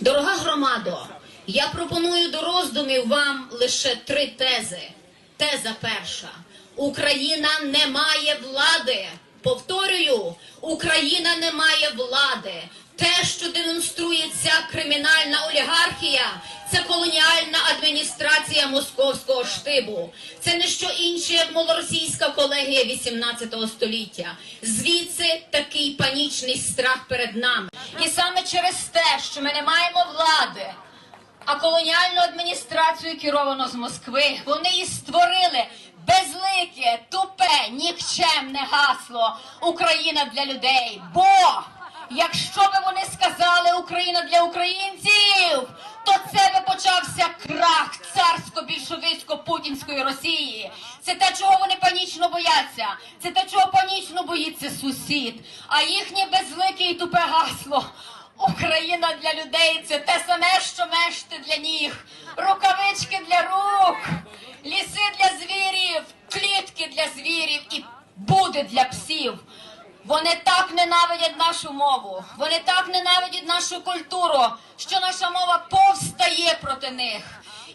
Дорога громадо, я пропоную до роздумів вам лише три тези. Теза перша: Україна не має влади. Повторюю, Україна не має влади. Те, що демонструє ця кримінальна олігархія, це колоніальна адміністрація московського штибу. Це не що інше, як малоросійська колегія 18 століття. Звідси такий панічний страх перед нами. І саме через те, що ми не маємо влади, а колоніальну адміністрацію керовано з Москви, вони і створили безлике, тупе, нікчемне гасло Україна для людей. Бо якщо би вони сказали Україна для українців, то це би почався крах царсько-більшовицько-путінської Росії. Це те, чого вони панічно бояться. Це те, чого панічно боїться сусід. А їхнє безлике і тупе гасло. Україна для людей це те саме, що мешти для ніг, рукавички для рук, ліси для звірів, клітки для звірів і буди для псів. Вони так ненавидять нашу мову, вони так ненавидять нашу культуру, що наша мова повстає проти них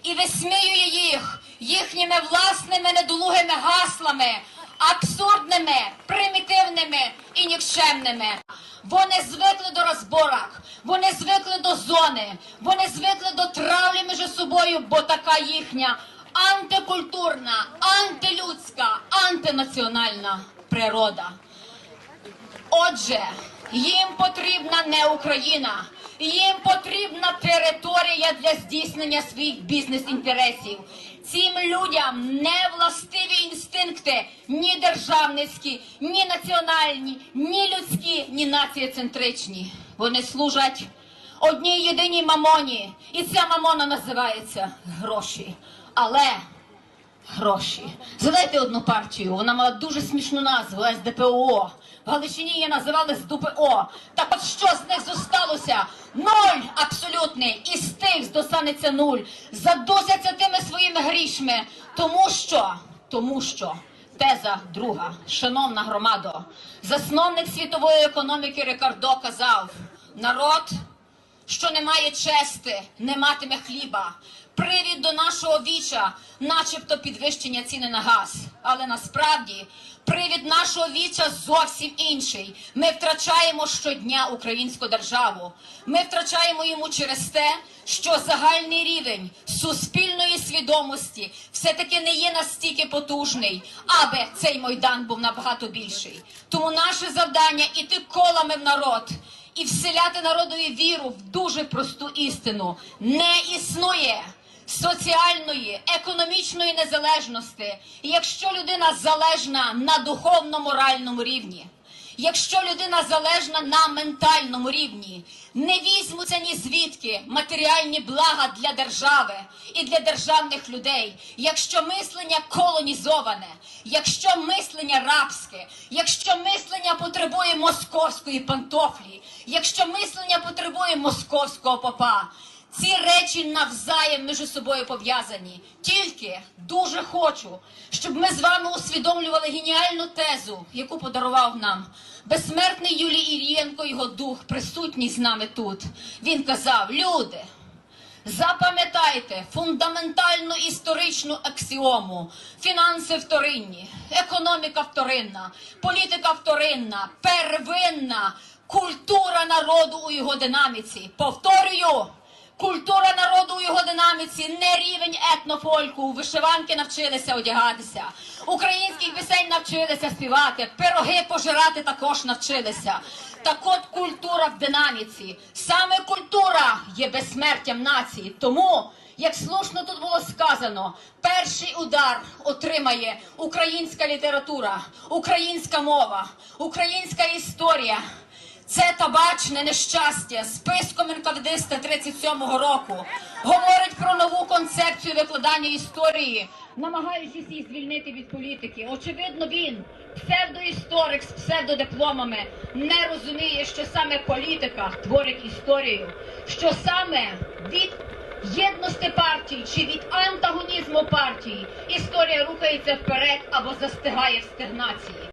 і висміює їх їхніми власними недолугими гаслами, абсурдними, примітивними і нікчемними. Вони звикли до розборок, вони звикли до зони, вони звикли до травлі між собою, бо така їхня антикультурна, антилюдська, антинаціональна природа. Отже, їм потрібна не Україна, їм потрібна територія для здійснення своїх бізнес-інтересів. Цим людям не властиві інстинкти ні державницькі, ні національні, ні людські, ні націєцентричні. Вони служать одній єдиній мамоні, і ця мамона називається гроші. Але гроші. Згадайте одну партію, вона мала дуже смішну назву СДПО. В Галичині її називали СДПО. Так от що з них зосталося? Нуль абсолютний. І з тих достанеться нуль. Задусяться тими своїми грішми. Тому що, тому що. Теза друга, шановна громадо, засновник світової економіки Рикардо казав: народ що не має чести, не матиме хліба. Привід до нашого віча, начебто підвищення ціни на газ. Але насправді привід нашого віча зовсім інший. Ми втрачаємо щодня українську державу. Ми втрачаємо йому через те, що загальний рівень суспільної свідомості все-таки не є настільки потужний, аби цей майдан був набагато більший. Тому наше завдання іти колами в народ і вселяти народові віру в дуже просту істину. Не існує соціальної, економічної незалежності, якщо людина залежна на духовно-моральному рівні. Якщо людина залежна на ментальному рівні, не візьмуться ні звідки матеріальні блага для держави і для державних людей, якщо мислення колонізоване, якщо мислення рабське, якщо мислення потребує московської пантофлі, якщо мислення потребує московського попа. Ці речі навзаєм між собою пов'язані. Тільки дуже хочу, щоб ми з вами усвідомлювали геніальну тезу, яку подарував нам безсмертний Юлій Ірієнко, його дух, присутній з нами тут. Він казав: люди. Запам'ятайте фундаментальну історичну аксіому: фінанси вторинні, економіка вторинна, політика вторинна, первинна, культура народу у його динаміці. Повторюю. Культура народу у його динаміці не рівень етнофольку. Вишиванки навчилися одягатися. Українських пісень навчилися співати. Пироги пожирати також навчилися. Так от культура в динаміці. Саме культура є безсмертям нації. Тому, як слушно тут було сказано, перший удар отримає українська література, українська мова, українська історія. Це табачне нещастя списком НКВДиста 37-го року говорить про нову концепцію викладання історії, намагаючись її звільнити від політики. Очевидно, він, псевдоісторик з псевдодипломами, не розуміє, що саме політика творить історію, що саме від єдності партії чи від антагонізму партії історія рухається вперед або застигає в стагнації.